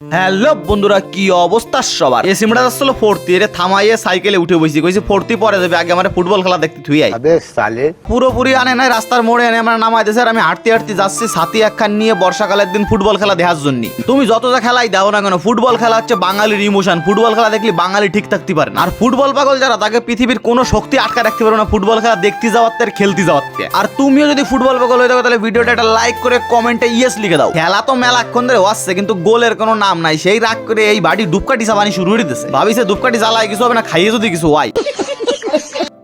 Hello বন্ধুরা কি অবস্থা সবার? এই সিমড়া আসলে ফোর্থ ইয়ারে থামাইয়ে সাইকেলে উঠে বসি কইছি ফোর্থ পরে যাবে আগে আমার ফুটবল খেলা দেখতে থুই আই সালে। পুরোপুরি আনে নাই রাস্তার মোড়ে এনে আমার নামাইতে স্যার আমি হাঁটতে হাঁটতে যাচ্ছি সাথী একখান নিয়ে বর্ষাকালের দিন ফুটবল খেলা দেখার জন্য। তুমি যত যা খেলাই দাও না কেন ফুটবল খেলা হচ্ছে বাঙালির ইমোশন ফুটবল খেলা দেখলে বাঙালি ঠিক থাকতে পারে না। আর ফুটবল পাগল যারা তাকে পৃথিবীর কোনো শক্তি আটকা রাখতে পারবে না ফুটবল খেলা দেখতে যাওয়ার আর খেলতে যাওয়ার আর তুমিও যদি ফুটবল পাগল হয়ে থাকো তাহলে ভিডিওটা একটা লাইক করে কমেন্টে ইয়েস লিখে দাও। খেলা তো মেলাক্ষণ ধরে আসছে কিন্তু গোলের কোনো নাম নাই, সেই রাগ করে এই বাড়ি ডুবকাটি চালানি শুরু করে দিতেছে। ভাবিছে ডুবকাটি জ্বালায় কিছু হবে না, খাইয়ে যদি কিছু হয়।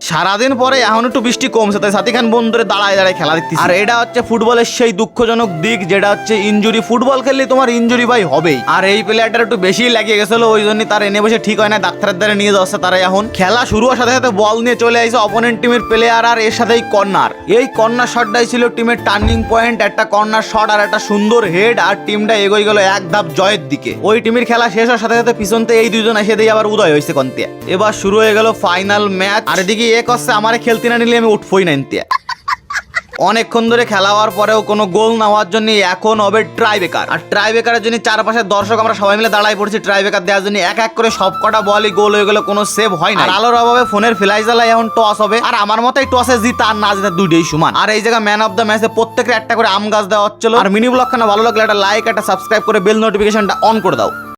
সারাদিন পরে এখন একটু বৃষ্টি কমছে তাই সাথী খান বন্ধুরে দাঁড়ায় দাঁড়ায় খেলা দেখতেছি। আর এটা হচ্ছে ফুটবলের সেই দুঃখজনক দিক যেটা হচ্ছে ইনজুরি ফুটবল খেললে তোমার ইনজুরি ভাই হবেই। আর এই প্লেয়ারটার একটু বেশি লাগিয়ে গেছিল ওই জন্য তার এনে বসে ঠিক হয় না ডাক্তারের দ্বারা নিয়ে যাচ্ছে তারা এখন। খেলা শুরু হওয়ার সাথে সাথে বল নিয়ে চলে আসছে অপোনেন্ট টিমের প্লেয়ার আর এর সাথেই কর্নার এই কর্নার শটটাই ছিল টিমের টার্নিং পয়েন্ট একটা কর্নার শট আর একটা সুন্দর হেড আর টিমটা এগোই গেল এক ধাপ জয়ের দিকে। ওই টিমের খেলা শেষ হওয়ার সাথে সাথে পিছনতে এই দুজন এসে দিয়ে আবার উদয় হয়েছে কন্তিয়া এবার শুরু হয়ে গেল ফাইনাল ম্যাচ আর এদিকে এক হচ্ছে আমারে খেলতে না নিলে আমি উঠবই না এনতিয়া অনেকক্ষণ ধরে খেলা হওয়ার পরেও কোনো গোল না হওয়ার জন্য এখন হবে ট্রাই বেকার আর ট্রাই বেকারের জন্য চারপাশে দর্শক আমরা সবাই মিলে দাঁড়াই পড়ছি ট্রাই বেকার দেওয়ার জন্য। এক এক করে সব কটা বলই গোল হয়ে গেল, কোনো সেভ হয় না আলোর অভাবে ফোনের ফ্লাই জ্বালাই এখন টস হবে। আর আমার মতে টসে জিতা আর না জিতা দুইটাই সমান। আর এই জায়গায় ম্যান অফ দ্য ম্যাচে প্রত্যেকের একটা করে আম গাছ দেওয়া হচ্ছিল। আর মিনি ব্লগ খানা ভালো লাগলে একটা লাইক একটা সাবস্ক্রাইব করে বেল নোটিফিকেশনটা অন করে দাও।